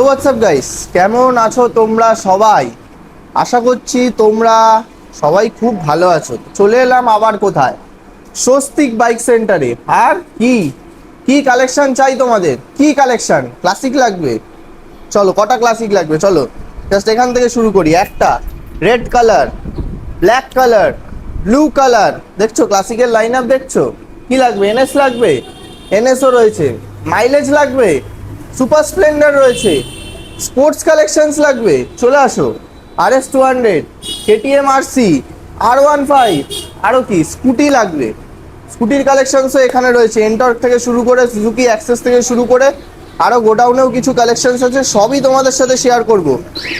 তো WhatsApp guys কেমন আছো তোমরা সবাই? আশা করছি তোমরা সবাই খুব ভালো আছো। চলে এলাম আবার কোথায়? স্বস্তিক বাইক সেন্টারে। আর কি? কি কালেকশন চাই তোমাদের? কি কালেকশন ক্লাসিক লাগবে? চলো, কটা ক্লাসিক লাগবে? চলো জাস্ট এখান থেকে শুরু করি। একটা red colour black colour blue colour দেখছ ক্লাসিকের লাইন আপ দেখছ? কি লাগবে? এনএস লাগবে? এনএসও রয়েছে। মাইলেজ লাগবে? সুপার স্প্লেন্ডার রয়েছে। স্পোর্টস কালেকশনস লাগবে। চলে আসো। R S two hundred KTM RC R one five আরও কি? স্কুটি লাগবে। স্কুটির কালেকশনসও এখানে রয়েছে। এন্টর্ক থেকে শুরু করে সুজুকি অ্যাক্সেস থেকে শুরু করে আরও গোডাউনেও কিছু কালেকশনস আছে। সবই তোমাদের সাথে শেয়ার করব।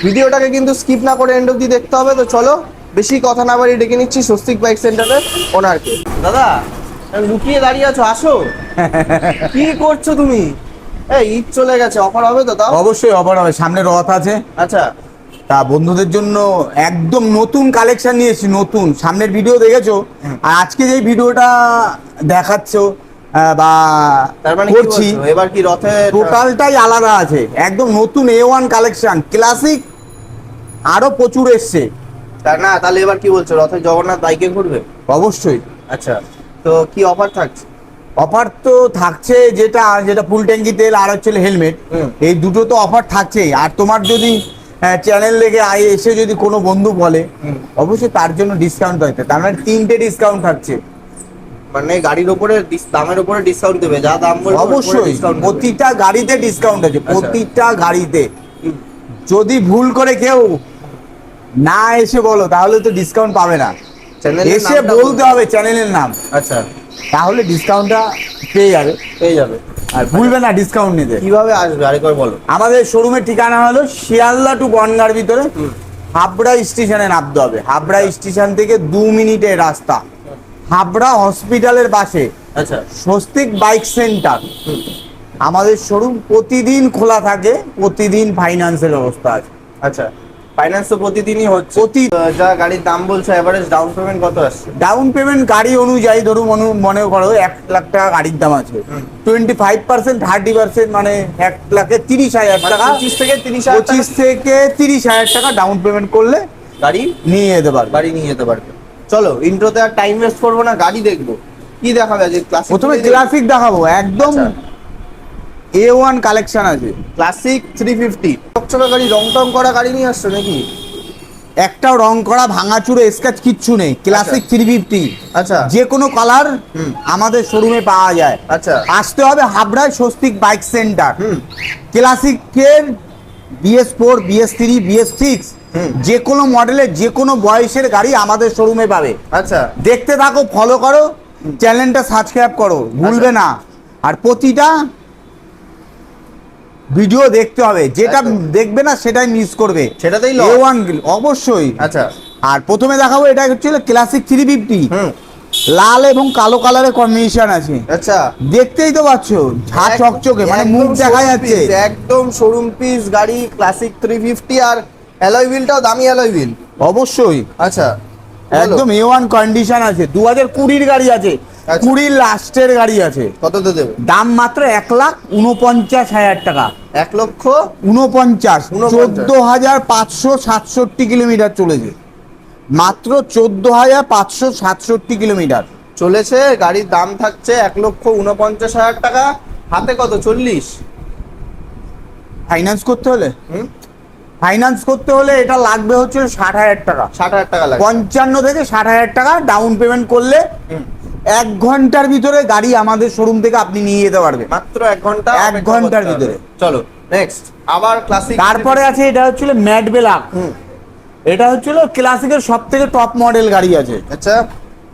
ভিডিওটাকে কিন্তু স্কিপ না করে এন্ড অব্দি দেখতে হবে। তো চলো বেশি কথা না বাড়ি ডেকে নিচ্ছি স্বস্তিক বাইক সেন্টারে ওনারকে দাদা লুকিয়ে দাঁড়িয়ে আছো। আসো। কি করছ তুমি? এই ঈদ চলে গেছে অফার হবে তো তাও? অবশ্যই অফার হবে সামনে রথ আছে। আচ্ছা। তা বন্ধুদের জন্য একদম নতুন কালেকশন নিয়েছি নতুন। সামনের ভিডিও দেখেছ? আর আজকে যে ভিডিওটা দেখাচ্ছ বা মানে করছি এবার কি রথে টোটালটাই আলাদা আছে। একদম নতুন এ ওয়ান কালেকশন ক্লাসিক আরও প্রচুর এসছে। তা না তাহলে এবার কি বলছো রথে জগন্নাথ বাইকে ঘুরবে? অবশ্যই। আচ্ছা তো কি অফার থাকছে? অফার তো থাকছে যেটা যেটা ফুল ট্যাঙ্কি তেল আর হচ্ছে হেলমেট এই দুটো তো অফার থাকছেই। আর তোমার যদি চ্যানেল দেখে আই এসে যদি কোনো বন্ধু বলে অবশ্যই তার জন্য ডিসকাউন্ট থাকছে তার মানে তিনটে ডিসকাউন্ট থাকছে। মানে গাড়ির উপরে দামের উপরে ডিসকাউন্ট দেবে যা দাম অবশ্যই। প্রতিটা গাড়িতে ডিসকাউন্ট আছে আচ্ছা। প্রতিটা গাড়িতে। যদি ভুল করে কেউ না এসে বলো তাহলে তো ডিসকাউন্ট পাবে না। এসে বলতে হবে চ্যানেলের নাম। আচ্ছা। তাহলে ডিসকাউন্টটা পেয়ে যাবে। পেয়ে যাবে। আর ভুলবে না ডিসকাউন্ট নিতে। কীভাবে আসবে? আরেকবার বলো। আমাদের শোরুমের ঠিকানা হলো শিয়ালদা টু বনগার ভিতরে। হাবড়া স্টেশনে নামতে হবে। হাবড়া স্টেশন থেকে দু মিনিটের রাস্তা। হাবড়া হসপিটালের পাশে। আচ্ছা। স্বস্তিক বাইক সেন্টার আমাদের শোরুম প্রতিদিন খোলা থাকে। প্রতিদিন ফাইন্যান্সের ব্যবস্থা আছে। আচ্ছা। ফাইন্যান্স তো প্রতিদিনই হচ্ছে। প্রতি যা গাড়ির দাম বলছো এভারেজ ডাউন পেমেন্ট কত আসছে? ডাউন পেমেন্ট গাড়ি অনুযায়ী ধরুন মনে- মনে করো এক লাখ টাকা গাড়ির দাম আছে। Twenty five percent thirty percent মানে এক লাখে তিরিশ হাজার মানে টাকা। পঁচিশ থেকে তিরিশ পঁচিশ থেকে তিরিশ হাজার টাকা ডাউন পেমেন্ট করলে গাড়ি নিয়ে যেতে পারবে। বাড়ি নিয়ে যেতে পারবে। চলো ইন্ট্রোতে আর টাইম ওয়েস্ট করব না গাড়ি দেখব। কি দেখাবে ক্লাসিক প্রথমে দেখাবো একদম আচ্ছা। এ ওয়ান কালেকশন আছে। ক্লাসিক থ্রি ফিফটি চকচকা গাড়ি রং টং করা গাড়ি নিয়ে আসছো নাকি? একটাও রং করা ভাঙাচুরো স্কেচ কিচ্ছু নেই। ক্লাসিক থ্রি ফিফটি আচ্ছা। যে কোনো কালার। আমাদের শোরুমে পাওয়া যায়। আচ্ছা। আসতে হবে হাবড়ায় Swastik bike centre ক্লাসিকের BS four BS three BS six. যে কোনো মডেলের যে কোনো বয়সের গাড়ি আমাদের শোরুমে পাবে। আচ্ছা। দেখতে থাকো ফলো করো চ্যানেলটা সাবস্ক্রাইব করো। ভুলবে না। আর প্রতিটা ভিডিও দেখতে হবে। যেটা দেখবে না সেটাই মিস করবে। সেটাতেই লো। ওয়ান অবশ্যই। আচ্ছা। আর প্রথমে দেখাবো এটা হচ্ছে ক্লাসিক থ্রি ফিফটি হুম। লাল এবং কালো কালারের কম্বিনেশন আছে। আচ্ছা। দেখতেই তো পাচ্ছ ঝা চকচকে মানে মুখ দেখা যাচ্ছে। একদম শোরুম পিস গাড়ি ক্লাসিক থ্রি ফিফটি আর অ্যালয় হুইলটাও দামি অ্যালয় হুইল অবশ্যই। আচ্ছা। একদম এ ওয়ান কন্ডিশন আছে। দু হাজার কুড়ির গাড়ি আছে। আচ্ছা। কুড়ির লাস্টের গাড়ি আছে। কততে দেবে? দাম মাত্র এক লাখ উনপঞ্চাশ হাজার টাকা। এক লক্ষ? উনপঞ্চাশ। চোদ্দ হাজার পাঁচশো সাতষট্টি কিলোমিটার চলেছে। মাত্র চোদ্দ হাজার পাঁচশো সাতষট্টি কিলোমিটার। চলেছে গাড়ির দাম থাকছে এক লক্ষ উনপঞ্চাশ হাজার টাকা। হাতে কত? চল্লিশ। ফাইন্যান্স করতে হলে? হুম? ফাইন্যান্স করতে হলে এটা লাগবে হচ্ছে ষাট হাজার টাকা। ষাট হাজার টাকা পঞ্চান্ন থেকে ষাট হাজার টাকা ডাউন পেমেন্ট করলে হুম। এক ঘণ্টার ভিতরে গাড়ি আমাদের শোরুম থেকে আপনি নিয়ে যেতে পারবেন। মাত্র এক ঘণ্টা এক ঘণ্টার ভিতরে। চলো নেক্সট আবার ক্লাসিক তারপরে আছে এটা হচ্ছিল ম্যাট বেলাক এটা হচ্ছিল ক্লাসিকের সব থেকে টপ মডেল গাড়ি আছে। আচ্ছা।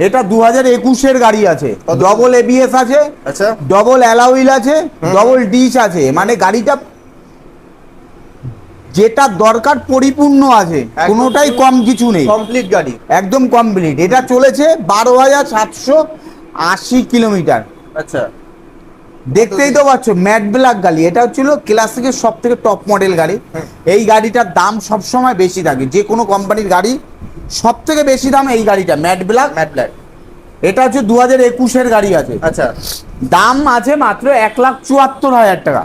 এটা দু হাজার একুশের গাড়ি আছে? ডবল এবিএস আছে আচ্ছা। ডবল অ্যালাউইল আছে ডবল ডিশ আছে। মানে গাড়িটা যেটা দরকার পরিপূর্ণ আছে কোনোটাই কম কিছু নেই। কমপ্লিট গাড়ি। একদম কমপ্লিট এটা চলেছে বারো হাজার সাতশো আশি কিলোমিটার। আচ্ছা। দেখতেই তো পাচ্ছ ম্যাট ব্ল্যাক গাড়ি। এটা হচ্ছিল ক্লাসিকের সব থেকে টপ মডেল গাড়ি এই গাড়িটার দাম সব সময় বেশি থাকে। যে কোনো কোম্পানির গাড়ি সব থেকে বেশি দাম এই গাড়িটা ম্যাট ব্ল্যাক। Matte black. এটা হচ্ছে দু হাজার একুশের গাড়ি আছে। আচ্ছা। দাম আছে মাত্র এক লাখ চুয়াত্তর হাজার টাকা।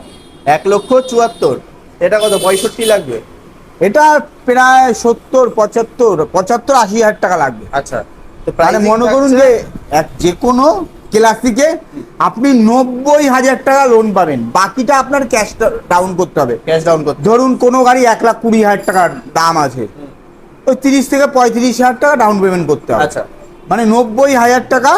এক লক্ষ চুয়াত্তর। এটা কত পঁয়ষট্টি লাগবে? এটা প্রায় সত্তর পঁচাত্তর পঁচাত্তর আশি হাজার টাকা লাগবে। আচ্ছা তো মানে pricing মনে করুন যে এক যে কোনো ক্লাসিকে আপনি নব্বই হাজার টাকা লোন পাবেন। বাকিটা আপনার ক্যাশ ডাউন করতে হবে। ক্যাশ ডাউন করতে ধরুন কোনো গাড়ি এক লাখ কুড়ি হাজার টাকার দাম আছে। ওই তিরিশ থেকে পঁয়ত্রিশ হাজার টাকা ডাউন পেমেন্ট করতে হবে। আচ্ছা। মানে নব্বই হাজার টাকা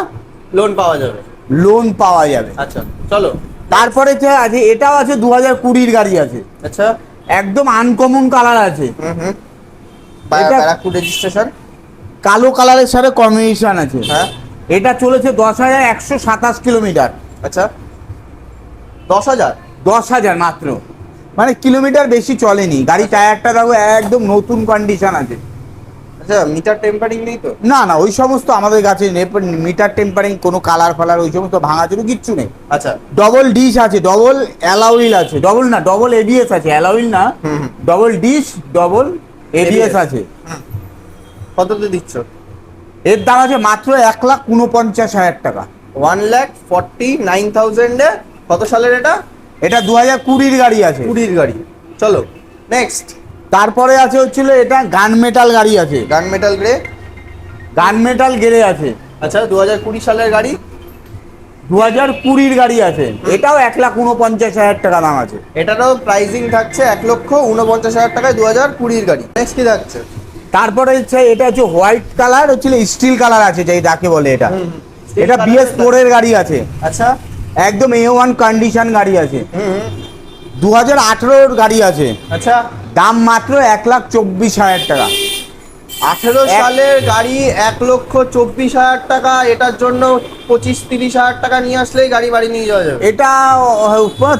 লোন পাওয়া যাবে। লোন পাওয়া যাবে। আচ্ছা চলো। তারপরে আছে এটাও আছে দু হাজার কুড়ির গাড়ি আছে। আচ্ছা। একদম আনকমন কালার আছে। রেজিস্ট্রেশন কালো কালারের সাথে কম্বিনেশন আছে। হ্যাঁ। এটা চলেছে দশ হাজার একশো সাতাশ কিলোমিটার আচ্ছা। দশ হাজার? দশ হাজার মাত্র। মানে কিলোমিটার বেশি চলেনি। গাড়ি টায়ারটা দেখো একদম নতুন কন্ডিশন আছে। আচ্ছা মিটার টেম্পারিং নেই তো? না না ওই সমস্ত আমাদের কাছে মিটার টেম্পারিং কোনো কালার ফালার ওই সমস্ত ভাঙাচুরো কিচ্ছু নেই। আচ্ছা। ডবল ডিশ আছে ডবল অ্যালাউইল আছে ডবল না ডবল এবিএস আছে অ্যালাউইল না। ডবল ডিশ ডবল এবিএস আছে। কততে দিচ্ছ? এর দাম আছে মাত্র এক লাখ উনপঞ্চাশ হাজার টাকা। ওয়ান ল্যাক ফর্টি নাইন থাউজেন্ডে কত সালের এটা? এটা দু হাজার কুড়ির গাড়ি আছে। কুড়ির গাড়ি। চলো নেক্সট তারপরে আছে হচ্ছিল এটা গান মেটাল গাড়ি আছে। Gun metal grey gun metal গেড়ে আছে। আচ্ছা দু হাজার কুড়ি সালের গাড়ি? দু হাজার কুড়ির গাড়ি আছে। এটাও এক লাখ উনপঞ্চাশ হাজার টাকা দাম আছে। এটারও প্রাইসিং থাকছে এক লক্ষ উনপঞ্চাশ হাজার টাকায় দু হাজার কুড়ির গাড়ি। নেক্সট কি থাকছে? তারপরে হচ্ছে এটা হচ্ছে হোয়াইট কালার হচ্ছিল স্টিল কালার আছে যেই যাকে বলে এটা। এটা বিএস ফোর এর গাড়ি আছে। আচ্ছা। একদম এ ওয়ান কন্ডিশন গাড়ি আছে। দু হাজার আঠেরোর গাড়ি আছে। আচ্ছা। দাম মাত্র এক লাখ চব্বিশ হাজার টাকা। আঠেরো সালের গাড়ি এক লক্ষ চব্বিশ হাজার টাকা এটার জন্য পঁচিশ তিরিশ হাজার টাকা নিয়ে আসলেই গাড়ি বাড়ি নিয়ে যাওয়া যাবে। এটা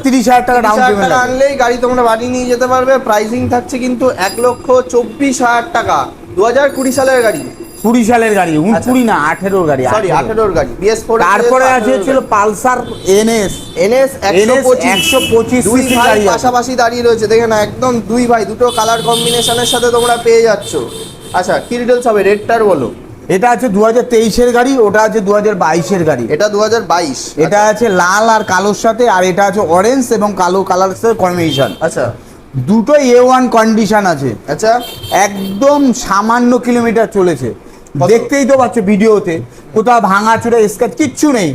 তিরিশ হাজার টাকা ডাউন 30,000 পেমেন্ট টাকা আনলেই গাড়ি তোমরা বাড়ি নিয়ে যেতে পারবে। প্রাইসিং থাকছে কিন্তু এক লক্ষ চব্বিশ হাজার টাকা দু হাজার কুড়ি সালের গাড়ি। কুড়ি সালের গাড়ি উন আচ্ছা। কুড়ি না আঠেরোর গাড়ি সরি আঠেরোর গাড়ি বিএস ফোর তারপরে আছে ছিল পালসার এনএস এনএস একশো পঁচিশ। দুই ভাই পাশাপাশি দাঁড়িয়ে রয়েছে। দেখে না একদম দুই ভাই দুটো কালার কম্বিনেশনের সাথে তোমরা পেয়ে যাচ্ছ। আচ্ছা কি ডিটেলস হবে? রেডটার বলো। এটা আছে দু হাজার তেইশের গাড়ি ওটা আছে দু হাজার বাইশের গাড়ি। এটা দু হাজার বাইশ। এটা আছে লাল আর কালোর সাথে আর এটা আছে অরেঞ্জ এবং কালো কালার সাথে কম্বিনেশন আচ্ছা। দুটো এ ওয়ান কন্ডিশন আছে। আচ্ছা। একদম সামান্য কিলোমিটার চলেছে? দেখতেই তো পাচ্ছ ভিডিওতে কোথাও ভাঙা চুরে স্কেচ কিচ্ছু নেই।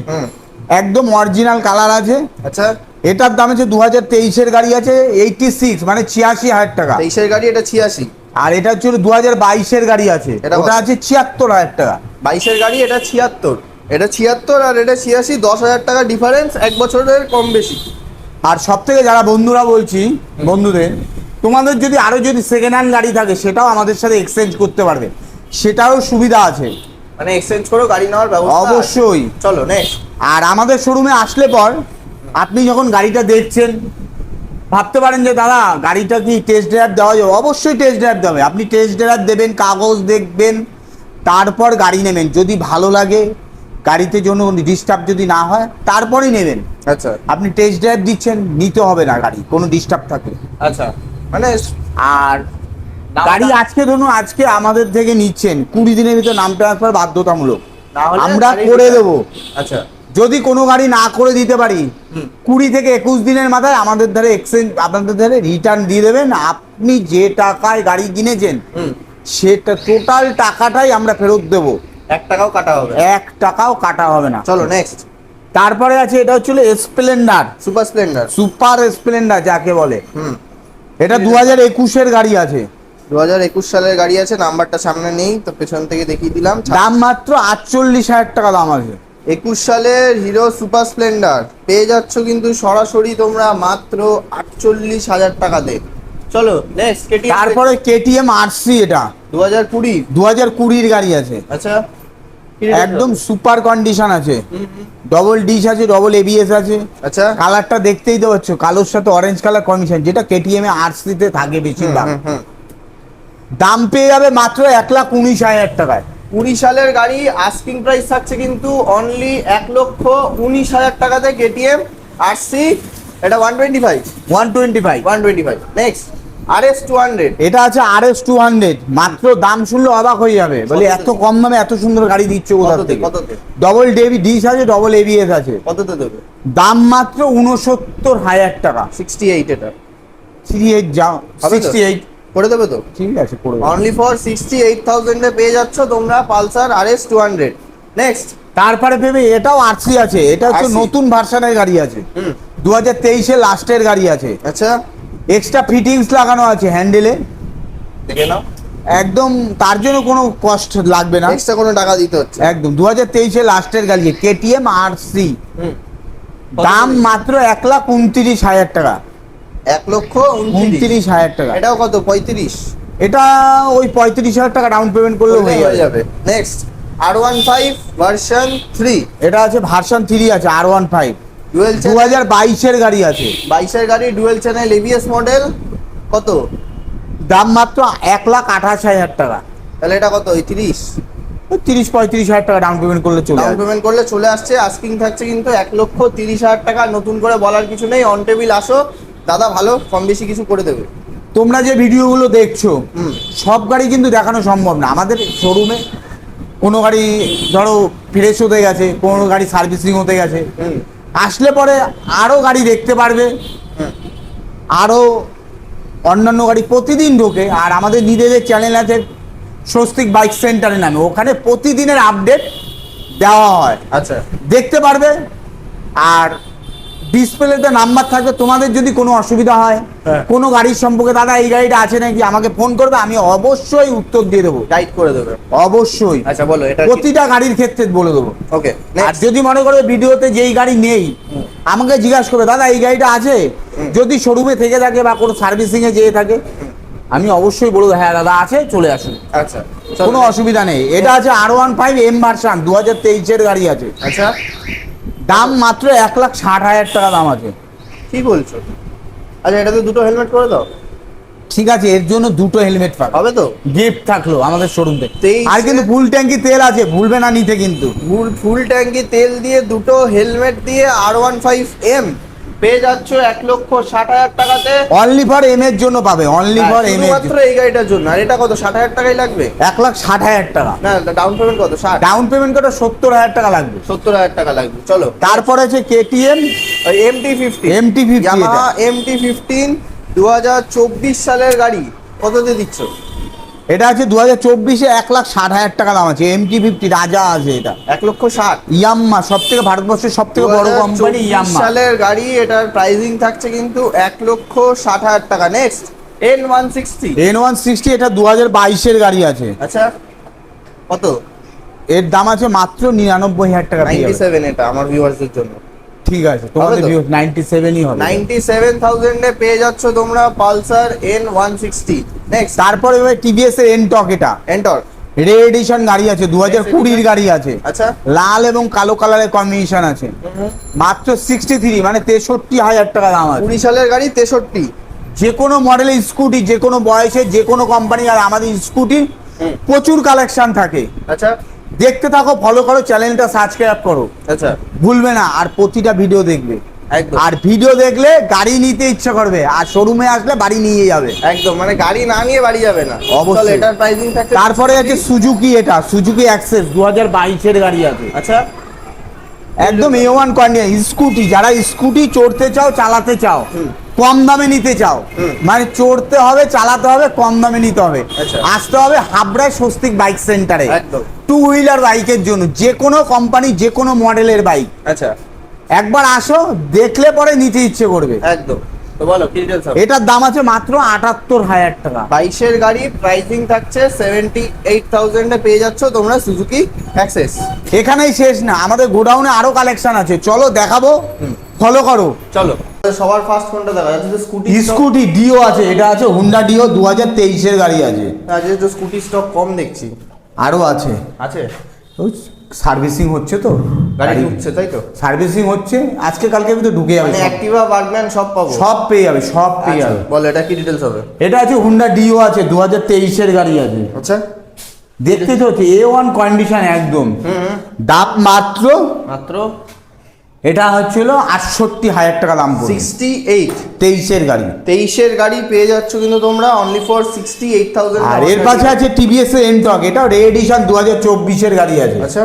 একদম অরিজিনাল কালার আছে। আচ্ছা। এটার দাম আছে দু হাজার তেইশের গাড়ি আছে এইটটি সিক্স মানে ছিয়াশি হাজার টাকা। তেইশের গাড়ি এটা ছিয়াশি। আর এটা হচ্ছে দু হাজার বাইশের গাড়ি আছে। এটা ওটা আছে ছিয়াত্তর হাজার টাকা। বাইশের গাড়ি এটা ছিয়াত্তর। এটা ছিয়াত্তর আর এটা ছিয়াশি দশ হাজার টাকা ডিফারেন্স এক বছরের কম বেশি। আর সব থেকে যারা বন্ধুরা বলছি বন্ধুদের তোমাদের যদি আরও যদি সেকেন্ড হ্যান্ড গাড়ি থাকে সেটাও আমাদের সাথে এক্সচেঞ্জ করতে পারবে। সেটাও সুবিধা আছে। মানে এক্সচেঞ্জ করেও গাড়ি নেওয়ার ব্যবস্থা অবশ্যই। চলো নেক্সট আর আমাদের শোরুমে আসলে পর আপনি যখন গাড়িটা দেখছেন ভাবতে পারেন যে দাদা গাড়িটা কি টেস্ট ড্রাইভ দেওয়া যাবে? অবশ্যই টেস্ট ড্রাইভ দেবে আপনি টেস্ট ড্রাইভ দেবেন কাগজ দেখবেন তারপর গাড়ি নেবেন। যদি ভালো লাগে গাড়িতে জন্য ডিস্টার্ব যদি না হয় তারপরেই নেবেন। আচ্ছা। আপনি টেস্ট ড্রাইভ দিচ্ছেন নিতে হবে না গাড়ি কোনো ডিস্টার্ব থাকলে। আচ্ছা। মানে আর গাড়ি আজকে ধরুন আজকে আমাদের থেকে নিচ্ছেন। কুড়ি দিনের ভিতর নাম ট্রান্সফার বাধ্যতামূলক। আমরা করে দেবো। আচ্ছা। যদি কোনো গাড়ি না করে দিতে পারি কুড়ি থেকে একুশ দিনের মাথায় আমাদের ধারে এক্সচেঞ্জ আপনাদের ধারে রিটার্ন দিয়ে দেবেন। আপনি যে টাকায় গাড়ি কিনেছেন সেটা টোটাল টাকাটাই আমরা ফেরত দেব। এক টাকাও কাটা হবে এক টাকাও কাটা হবে না। চলো নেক্সট তারপরে আছে এটা হচ্ছিল Splendor super Splendor super Splendor যাকে বলে। এটা দু হাজার একুশের গাড়ি আছে। দু হাজার একুশ সালের গাড়ি আছে নাম্বারটা সামনে নেই তো পেছন থেকে দেখিয়ে দিলাম। দাম মাত্র আটচল্লিশ হাজার টাকা দাম আছে। একুশ সালের হিরো সুপার স্প্লেন্ডার পেয়ে যাচ্ছ কিন্তু সরাসরি তোমরা মাত্র আটচল্লিশ হাজার টাকাতে চলো নেক্সট কেটিএম তারপরে কেটিএম আরসি এটা। দু হাজার কুড়ি। দু হাজার কুড়ির গাড়ি আছে। আচ্ছা। একদম সুপার কন্ডিশন আছে। ডবল ডিশ আছে ডবল এবিএস আছে। আচ্ছা। কালারটা দেখতেই তো পাচ্ছ কালোর সাথে অরেঞ্জ কালার কম্বিনেশন যেটা কেটিএম এ আরসিতে থাকে বেশিরভাগ। দাম পেয়ে যাবে মাত্র এক লাখ উনিশ হাজার টাকায়। কুড়ি সালের গাড়ি আস্কিং প্রাইস থাকছে কিন্তু অনলি এক লক্ষ উনিশ হাজার টাকাতে কেটিএম আরসি এটা one twenty five one twenty five one twenty five next R S two hundred এটা আছে আর এস টু হান্ড্রেড মাত্র দাম শুনলে অবাক হয়ে যাবে। বলে এত কম দামে এত সুন্দর গাড়ি দিচ্ছে কোথা থেকে? ডবল ডেবি ডিশ আছে ডবল এবিএস আছে। কততে দেবে? দাম মাত্র উনসত্তর হাজার টাকা। সিক্সটি এইট এটা। থ্রি এইট যাও সিক্সটি এইট করে দেবে তো? ঠিক আছে করে দেবো। অনলি ফর সিক্সটি এইট থাউজেন্ডে পেয়ে যাচ্ছ তোমরা Pulsar R S two hundred next তারপরে ভেবে এটাও আরসি আছে এটা হচ্ছে নতুন ভার্সনের গাড়ি আছে। দু হাজার তেইশে লাস্টের গাড়ি আছে। আচ্ছা। এক্সট্রা ফিটিংস লাগানো আছে হ্যান্ডেলে দেখে নাও। একদম তার জন্য কোনো কষ্ট লাগবে না। এক্সট্রা কোনো টাকা দিতে হচ্ছে। একদম দু হাজার তেইশে লাস্টের গাড়ি কেটিএম আর সি হুম। দাম মাত্র এক লাখ উনত্রিশ হাজার টাকা। এক লক্ষ উনত্রিশ। হাজার টাকা। এটাও কত? পঁয়ত্রিশ? এটা ওই পঁয়ত্রিশ হাজার টাকা ডাউন পেমেন্ট করলে হয়ে যাবে। যাবে। Next R one five version three এটা আছে ভার্সন থ্রি আছে আর ওয়ান ফাইভ ডুয়েল দু হাজার বাইশের গাড়ি আছে। বাইশের গাড়ি ডুয়েল চ্যানেল এবিএস মডেল কত? দাম মাত্র এক লাখ আঠাশ হাজার টাকা। তাহলে এটা কত? ওই তিরিশ। তিরিশ পঁয়ত্রিশ হাজার টাকা ডাউন পেমেন্ট করলে চলে ডাউন পেমেন্ট করলে চলে আসছে। আস্কিং থাকছে কিন্তু এক লক্ষ তিরিশ হাজার টাকা। নতুন করে বলার কিছু নেই। অন টেবিল আসো। দাদা ভালো কম বেশি কিছু করে দেবে। তোমরা যে ভিডিওগুলো দেখছ সব গাড়ি কিন্তু দেখানো সম্ভব না। আমাদের শোরুমে কোনো গাড়ি ধরো ফ্রেশ হতে গেছে কোনো গাড়ি সার্ভিসিং হতে গেছে। আসলে পরে আরও গাড়ি দেখতে পারবে। আরও অন্যান্য গাড়ি প্রতিদিন ঢোকে। আর আমাদের নিজেদের চ্যানেল আছে স্বস্তিক বাইক সেন্টারের নামে। ওখানে প্রতিদিনের আপডেট দেওয়া হয়। আচ্ছা। দেখতে পারবে। আর ডিসপ্লেতে নাম্বার থাকবে তোমাদের যদি কোনো অসুবিধা হয় হ্যাঁ। কোনো গাড়ির সম্পর্কে দাদা এই গাড়িটা আছে নাকি? আমাকে ফোন করবে আমি অবশ্যই উত্তর দিয়ে দেবো। গাইড করে দেবে। অবশ্যই। আচ্ছা বলো এটা প্রতিটা গাড়ির ক্ষেত্রে বলে দেবো। ওকে আর যদি মনে করো ভিডিওতে যেই গাড়ি নেই আমাকে জিজ্ঞাসা করবে দাদা এই গাড়িটা আছে? যদি শোরুমে থেকে থাকে বা কোনো সার্ভিসিং এ যেয়ে থাকে আমি অবশ্যই বলব হ্যাঁ দাদা আছে চলে আসুন। আচ্ছা কোনো অসুবিধা নেই। এটা আছে R one five M version দু হাজার তেইশের গাড়ি আছে। আচ্ছা। দাম মাত্র এক লাখ ষাট হাজার টাকা দাম আছে। কি বলছো? আচ্ছা এটাতে দুটো হেলমেট করে দাও। ঠিক আছে এর জন্য দুটো হেলমেট পাবে। হবে তো? গিফট থাকল আমাদের শোরুম থেকে আর কিন্তু ফুল ট্যাঙ্কি তেল আছে ভুলবে না নিতে কিন্তু। ফুল ফুল ট্যাঙ্কি তেল দিয়ে দুটো হেলমেট দিয়ে আর ওয়ান ফাইভ এম পেয়ে যাচ্ছ এক লক্ষ ষাট হাজার টাকাতে। অনলি ফর এম এর জন্য পাবে অনলি ফর এম এর শুধুমাত্র এই গাড়িটার জন্য। আর এটা কত ষাট হাজার টাকাই লাগবে? এক লাখ ষাট হাজার টাকা। না ডাউন পেমেন্ট কত ষাট? ডাউন পেমেন্ট করে সত্তর হাজার টাকা লাগবে। সত্তর হাজার টাকা লাগবে। চলো। তারপরে আছে KTM M T fifteen MT-50 Yamaha M T fifteen দু হাজার চব্বিশ সালের গাড়ি। কততে দিচ্ছ? এটা আছে দু হাজার চব্বিশে এক লাখ ষাট হাজার টাকা দাম আছে এম এমটি ফিফটি রাজা আছে এটা। এক লক্ষ ষাট? ইয়াম্মা সব থেকে ভারতবর্ষের সব থেকে বড় কোম্পানি ইয়াম্মা। সালের গাড়ি এটার প্রাইসিং থাকছে কিন্তু এক লক্ষ ষাট হাজার টাকা। Next N one sixty N one sixty এটা দু হাজার বাইশের গাড়ি আছে। আচ্ছা কত? এর দাম আছে মাত্র নিরানব্বই হাজার টাকা। নাইনটি সেভেন এটা আমার ভিউয়ার্সদের জন্য। ঠিক আছে তোমাদের? নাইনটি সেভেনই হবে। নাইনটি সেভেন থাউজেন্ডে পেয়ে যাচ্ছ তোমরা Pulsar N one sixty next তারপরে টিভিএস এর এনটক এটা। রে এডিশন গাড়ি আছে দু হাজার কুড়ির গাড়ি আছে। আচ্ছা। লাল এবং কালো কালারের কম্বিনেশন আছে। মাত্র সিক্সটি থ্রি মানে তেষট্টি হাজার টাকা দাম আছে। কুড়ি সালের গাড়ি তেষট্টি। যে কোনো মডেলের স্কুটি যে কোনো বয়সে যে কোনো কোম্পানি আর আমাদের স্কুটি প্রচুর কালেকশন থাকে। আচ্ছা। দেখতে থাকো ফলো করো চ্যানেলটা সাবস্ক্রাইব করো। আচ্ছা। ভুলবে না আর প্রতিটা ভিডিও দেখবে। আর ভিডিও দেখলে গাড়ি নিতে ইচ্ছা করবে আর শোরুমে আসলে বাড়ি নিয়ে যাবে। একদম মানে গাড়ি না নিয়ে বাড়ি যাবে না। অবশ্যই। এটার প্রাইসিং থাকছে তারপরে আছে সুজুকি এটা সুজুকি অ্যাক্সেস দু হাজার বাইশের গাড়ি আছে। আচ্ছা। একদম এ ওয়ান কন্ডিশন স্কুটি যারা স্কুটি চড়তে চাও চালাতে চাও কম দামে নিতে চাও মানে চড়তে হবে চালাতে হবে কম দামে নিতে হবে। আচ্ছা। আসতে হবে হাবড়ায় স্বস্তিক বাইক সেন্টারে। একদম। টু হুইলার বাইকের জন্য যে কোনো কোম্পানি যে কোনো মডেলের বাইক আচ্ছা। একবার আসো দেখলে পরে নিতে ইচ্ছে করবে। একদম। তো বলো কি ডিটেলস হবে? এটার দাম আছে মাত্র আটাত্তর হাজার টাকা। বাইশের গাড়ি প্রাইসিং থাকছে সেভেন্টি এইট থাউজেন্ডে পেয়ে যাচ্ছ তোমরা সুজুকি অ্যাক্সেস এখানেই শেষ না আমাদের গোডাউনে আরও কালেকশন আছে। চলো দেখাবো। ফলো করো। চলো। সবার ফার্স্ট কোনটা দেখা যাচ্ছে স্কুটি স্কুটি ডিও আছে এটা আছে হুন্ডা ডিও দু হাজার তেইশের গাড়ি আছে। আজকে তো স্কুটি স্টক কম দেখছি। আরও আছে। আছে? ওই সার্ভিসিং হচ্ছে তো। গাড়ি ঢুকছে তাই তো? সার্ভিসিং হচ্ছে আজকে কালকে আমি তো ঢুকে যাবে মানে। অ্যাক্টিভা বার্গম্যান সব পাবো? সব পেয়ে যাবে সব পেয়ে আচ্ছা, যাবে। বল এটা কি ডিটেলস হবে? এটা আছে হুন্ডা ডিও আছে দু হাজার তেইশের গাড়ি আছে। আচ্ছা। দেখতে তো এ ওয়ান কন্ডিশন একদম। দাম মাত্র মাত্র? এটা হচ্ছিল আটষট্টি হাজার টাকা দাম সিক্সটি এইট তেইশের গাড়ি। তেইশের গাড়ি পেয়ে যাচ্ছ কিন্তু তোমরা only for sixty eight thousand আর এর পাশে আছে টিভিএস এর এনটক এটা রে এডিশন দু হাজার চব্বিশের গাড়ি আছে। আচ্ছা।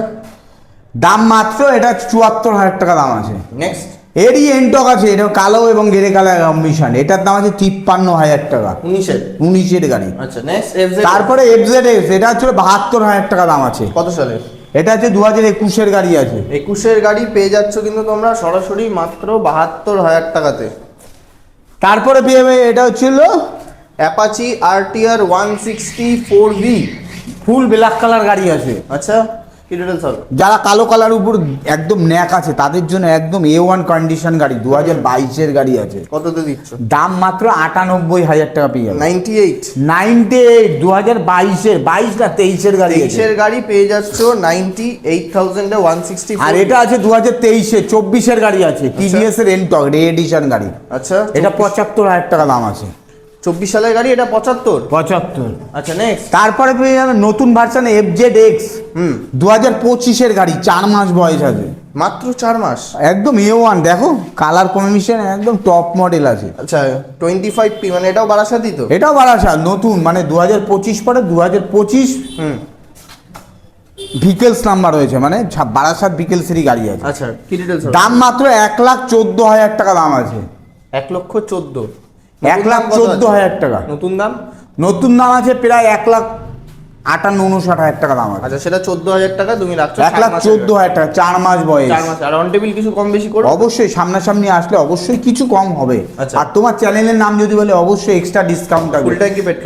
দাম মাত্র এটা চুয়াত্তর হাজার টাকা দাম আছে। নেক্সট এরই এনটক আছে এটা কালো এবং গেরে কালার কম্বিনেশন এটার দাম আছে তিপ্পান্ন হাজার টাকা। উনিশের। উনিশের গাড়ি। আচ্ছা নেক্সট তারপরে এফজেড এটা হচ্ছে বাহাত্তর হাজার টাকা দাম আছে। কত সালের? এটা হচ্ছে দু হাজার একুশের গাড়ি আছে। একুশের গাড়ি পেয়ে যাচ্ছ কিন্তু তোমরা সরাসরি মাত্র বাহাত্তর হাজার টাকাতে। তারপরে পেয়ে যাবে এটা হচ্ছিল Apache R T R one sixty four V full black colour গাড়ি আছে। আচ্ছা। যারা কালো কালার উপর একদম ন্যাক আছে তাদের জন্য একদম এ ওয়ান কন্ডিশন গাড়ি দু হাজার বাইশের গাড়ি আছে। কত দিচ্ছ? দাম মাত্র আটানব্বই হাজার টাকা পেয়ে যাবে। নাইনটি এইট নাইনটি এইট দু হাজার বাইশের বাইশ না তেইশের গাড়ি তেইশের গাড়ি পেয়ে যাচ্ছ নাইনটি এইট থাউজেন্ডে ওয়ান সিক্সটি আর এটা আছে দু হাজার তেইশে চব্বিশের গাড়ি আছে টিভিএস এর এনটক রে এডিশন গাড়ি। আচ্ছা। এটা পঁচাত্তর হাজার টাকা দাম আছে। চব্বিশ সালের গাড়ি এটা পঁচাত্তর? পঁচাত্তর। আচ্ছা নেক্সট তারপরে পেয়ে যাবে নতুন ভার্সন এফ জেড এক্স হুম। দু হাজার পঁচিশের গাড়ি চার মাস বয়স আছে। মাত্র চার মাস? একদম এ ওয়ান দেখো কালার কমিশন একদম টপ মডেল আছে। আচ্ছা টোয়েন্টি ফাইভ পি মানে এটাও বারাসাতি তো? এটাও বারাসাত নতুন মানে দু হাজার পঁচিশ পরে দু হাজার পঁচিশ হুম। ভিকেলস নাম্বার হয়েছে মানে বারাসাত ভিকেলসেরই গাড়ি আছে। আচ্ছা দাম মাত্র এক লাখ চোদ্দ হাজার টাকা দাম আছে। এক লক্ষ চোদ্দ। এক লাখ চোদ্দ হাজার টাকা। নতুন দাম? নতুন দাম আছে প্রায় এক লাখ আটান্ন উনষাট হাজার টাকা দাম আছে। আচ্ছা সেটা চোদ্দ হাজার টাকা তুমি রাখছো এক লাখ চোদ্দ হাজার টাকা চার মাস বয়স। চার মাস আর অন টেবিল কিছু কম বেশি করো? অবশ্যই সামনাসামনি আসলে অবশ্যই কিছু কম হবে। আচ্ছা। আর তোমার চ্যানেলের নাম যদি বলে অবশ্যই এক্সট্রা ডিসকাউন্ট থাকবে।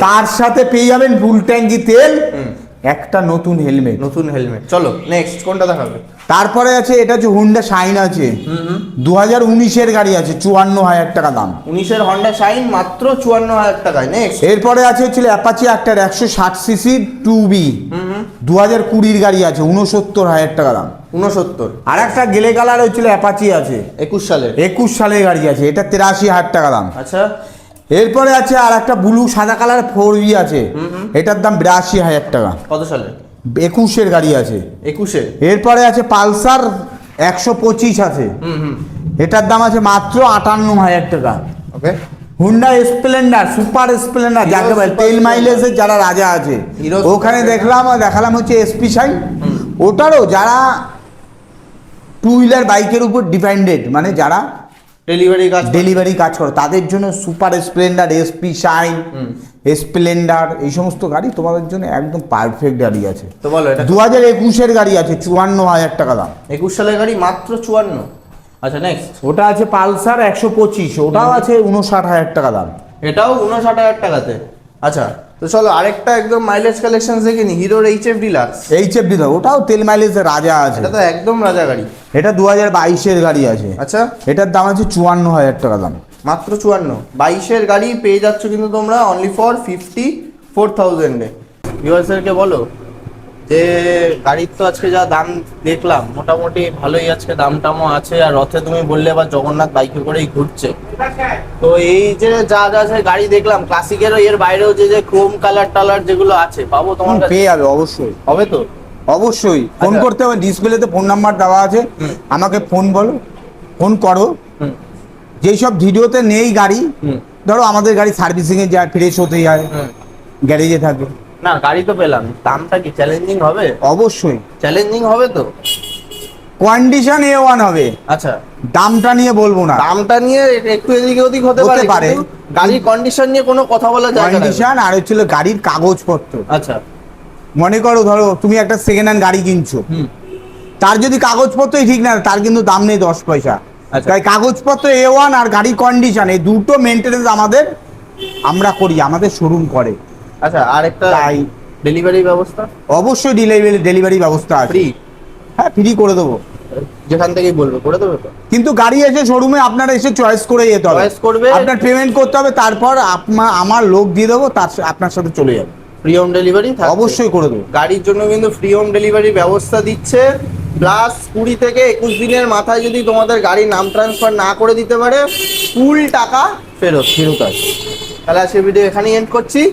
তার সাথে পেয়ে যাবেন ফুল ট্যাঙ্কি তেল একটা নতুন হেলমেট নতুন হেলমেট চলো নেক্সট কোনটা দেখাবে? তারপরে আছে এটা হচ্ছে হুন্ডা শাইন আছে। দু হাজার উনিশের গাড়ি আছে চুয়ান্ন হাজার টাকা দাম। উনিশের হন্ডা শাইন মাত্র চুয়ান্ন হাজার টাকায় নেক্সট এরপরে আছে হচ্ছিল অ্যাপাচি একটা একশো ষাট সিসি টু বি দু হাজার কুড়ির গাড়ি আছে উনসত্তর হাজার টাকা দাম। উনসত্তর আর একটা গেলে কালার হচ্ছিল অ্যাপাচি আছে। একুশ সালের। একুশ সালের গাড়ি আছে এটা তেরাশি হাজার টাকা দাম। আচ্ছা এরপরে আছে আর একটা ব্লু সাদা কালার ফোর বি আছে। এটার দাম বিরাশি হাজার টাকা। কত সালের একুশের গাড়ি আছে। একুশে? এরপরে আছে পালসার একশো পঁচিশ আছে। এটার দাম আছে মাত্র আটান্ন হাজার টাকা। Okay. Honda Splendor super Splendor যাকে বলে তেল মাইলেজের যারা রাজা আছে। ওখানে দেখলাম আর দেখালাম হচ্ছে এসপি সাইন ওটারও যারা টু হুইলার বাইকের উপর ডিপেন্ডেড মানে যারা ডেলিভারি কাজ ডেলিভারি কাজ করো। তাদের জন্য super Splendor SP Shine Splendor এই সমস্ত গাড়ি তোমাদের জন্য একদম পারফেক্ট গাড়ি আছে। তো বলো এটা দু হাজার একুশের গাড়ি আছে চুয়ান্ন হাজার টাকা দাম। একুশ সালের গাড়ি মাত্র চুয়ান্ন। আচ্ছা নেক্সট ওটা আছে পালসার একশো পঁচিশ ওটাও আছে উনষাট হাজার টাকা দাম। এটাও উনষাট হাজার টাকাতে। আচ্ছা। তো চলো আরেকটা একদম মাইলেজ কালেকশন দেখে নি হিরোর H F Deluxe H F দিদা ওটাও তেল মাইলেজের রাজা আছে। এটা তো একদম রাজা গাড়ি। এটা দু হাজার বাইশের গাড়ি আছে। আচ্ছা। এটার দাম আছে চুয়ান্ন হাজার টাকা দাম। মাত্র চুয়ান্ন। বাইশের গাড়ি পেয়ে যাচ্ছ কিন্তু তোমরা অনলি ফর ফিফটি ফোর থাউজেন্ডে ভিউয়ার্সদেরকে বলো যে গাড়ির তো আজকে যা দাম দেখলাম মোটামুটি ভালোই আজকে দাম টামও আছে। আর রথে তুমি বললে এবার জগন্নাথ বাইকে করেই ঘুরছে। তো এই যে যা যা আছে গাড়ি দেখলাম ক্লাসিকের এর বাইরেও যে যে ক্রোম কালার টালার যেগুলো আছে পাবো তোমার পেয়ে যাবে অবশ্যই। হবে তো? অবশ্যই। ফোন আচ্ছা। করতে হবে ডিসপ্লেতে ফোন নাম্বার দেওয়া আছে। আমাকে ফোন বলো ফোন করো। হুম। যেই সব ভিডিওতে নেই গাড়ি ধরো আমাদের গাড়ি সার্ভিসিং এ যায় ফ্রেশ হতে যায় গ্যারেজে থাকে। না গাড়ি তো পেলাম। দামটা কি চ্যালেঞ্জিং হবে? অবশ্যই। চ্যালেঞ্জিং হবে তো? কন্ডিশন এ ওয়ান হবে। আচ্ছা। দামটা নিয়ে বলব না। দামটা নিয়ে একটু এদিকে ওদিক হতে পারে। গাড়ির কন্ডিশন নিয়ে কোনো কথা বলা যায় কন্ডিশন আর হচ্ছিল গাড়ির কাগজপত্র। আচ্ছা। মনে করো ধরো তুমি একটা সেকেন্ড হ্যান্ড গাড়ি কিনছো। তার যদি কাগজপত্রই ঠিক না তার কিন্তু দাম নেই দশ পয়সা। আচ্ছা। তাই কাগজপত্র এ ওয়ান আর গাড়ির কন্ডিশন এই দুটো মেনটেনেন্স আমাদের আমরা করি আমাদের শোরুম করে। আচ্ছা আর একটা তাই। ডেলিভারি ব্যবস্থা? অবশ্যই ডেলিভারি ডেলিভারি ব্যবস্থা আছে। ফ্রি হ্যাঁ ফ্রি করে দেবো। যেখান থেকেই বলবে করে দেবে তো? কিন্তু গাড়ি এসে শোরুমে আপনারা এসে চয়েস করে যেতে হবে। Choice করবে। আপনার পেমেন্ট করতে হবে তারপর আপনা- আমার লোক দিয়ে দেবো তার আপনার সাথে চলে যাবে। ফ্রি হোম ডেলিভারি অবশ্যই করে দেবো। গাড়ির জন্য কিন্তু ফ্রি হোম ডেলিভারি ব্যবস্থা দিচ্ছে। প্লাস কুড়ি থেকে একুশ দিনের মাথায় যদি তোমাদের গাড়ির নাম ট্রান্সফার না করে দিতে পারে ফুল টাকা ফেরত ফেরত আসবে। তাহলে আজকে ভিডিও এখানেই এন্ড করছি।